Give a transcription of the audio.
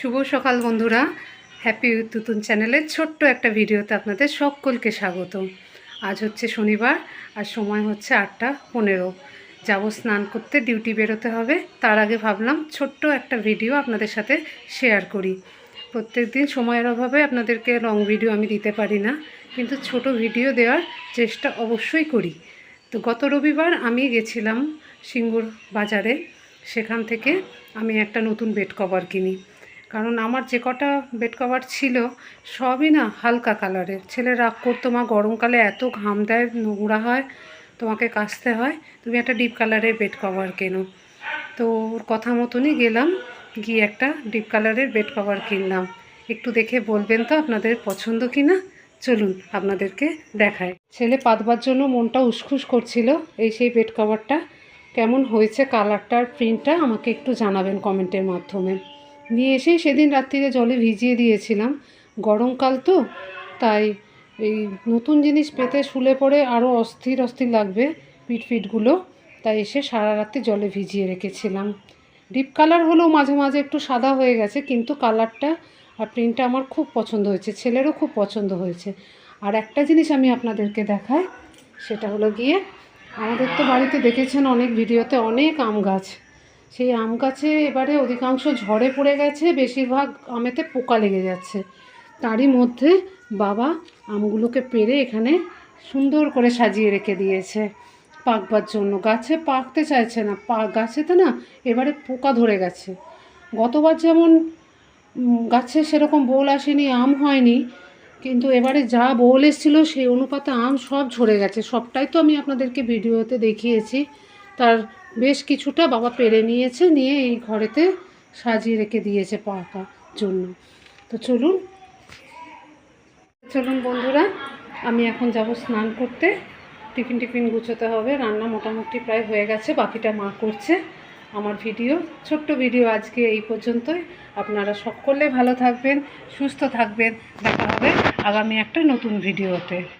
শুভ সকাল বন্ধুরা। হ্যাপি তুতুন চ্যানেলের ছোট্ট একটা ভিডিওতে আপনাদের সকলকে স্বাগত। আজ হচ্ছে শনিবার আর সময় হচ্ছে আটটা পনেরো। যাব স্নান করতে ডিউটি বেরোতে হবে। তার আগে ভাবলাম ছোট্ট একটা ভিডিও আপনাদের সাথে শেয়ার করি। প্রত্যেক দিন সময়ের অভাবে আপনাদেরকে লং ভিডিও আমি দিতে পারি না, কিন্তু ছোট ভিডিও দেওয়ার চেষ্টা অবশ্যই করি। তো গত রবিবার আমি গেছিলাম সিঙ্গুর বাজারে। সেখান থেকে আমি একটা নতুন বেড কভার কিনি। কারণ আমার যে কটা বেড কভার ছিল, সবই না হালকা কালারের ছেলে রাগ করতো মা গরমকালে এত ঘাম দেয়, নোংরা হয়, তোমাকে কাচতে হয়, তুমি একটা ডিপ কালারের বেড কভার কেনো? তো ওর কথা মতনই গেলাম, গিয়ে একটা ডিপ কালারের বেড কভার কিনলাম। একটু দেখে বলবেন তো আপনাদের পছন্দ কি না চলুন আপনাদেরকে দেখায় ছেলে পাতবার জন্য মনটা উসখুস করছিল, এই সেই বেড কভারটা কেমন হয়েছে কালারটার প্রিন্টটা আমাকে একটু জানাবেন কমেন্টের মাধ্যমে। নিয়ে এসেই সেদিন রাত্রিরে জলে ভিজিয়ে দিয়েছিলাম। গরমকাল তো, তাই এই নতুন জিনিস পেতে শুলে পড়ে আরও অস্থির অস্থির লাগবে পিট পিটগুলো তাই এসে সারা রাত্রি জলে ভিজিয়ে রেখেছিলাম। ডিপ কালার হলেও মাঝে মাঝে একটু সাদা হয়ে গেছে, কিন্তু কালারটা আর প্রিন্টটা আমার খুব পছন্দ হয়েছে, ছেলেরও খুব পছন্দ হয়েছে। আর একটা জিনিস আমি আপনাদেরকে দেখাই, সেটা হলো গিয়ে আমাদের তো বাড়িতে দেখেছেন অনেক ভিডিওতে অনেক আম গাছ। সেই আম গাছে এবারে অধিকাংশ ঝড়ে পড়ে গেছে, বেশিরভাগ আমেতে পোকা লেগে যাচ্ছে। তারই মধ্যে বাবা আমগুলোকে পেরে এখানে সুন্দর করে সাজিয়ে রেখে দিয়েছে। পাকবার জন্য। গাছে পাকতে চাইছে না। পা, গাছেতে না এবারে পোকা ধরে গেছে। গতবার যেমন গাছে সেরকম বোল আসেনি, আম হয়নি, কিন্তু এবারে যা বোল এসেছিল সেই অনুপাতে আম সব ঝরে গেছে। সবটাই তো আমি আপনাদেরকে ভিডিওতে দেখিয়েছি। তার বেশ কিছুটা বাবা পেরে নিয়েছে, নিয়ে এই ঘরেতে সাজিয়ে রেখে দিয়েছে পাকা জন্য। তো চলুন চলুন বন্ধুরা, আমি এখন যাব স্নান করতে। টিফিন টিফিন গুছোতে হবে, রান্না মোটামুটি প্রায় হয়ে গেছে, বাকিটা মা করছে আমার ভিডিও। ছোট্ট ভিডিও আজকে এই পর্যন্তই। আপনারা সকলে ভালো থাকবেন, সুস্থ থাকবেন। দেখা হবে আগামী একটা নতুন ভিডিওতে।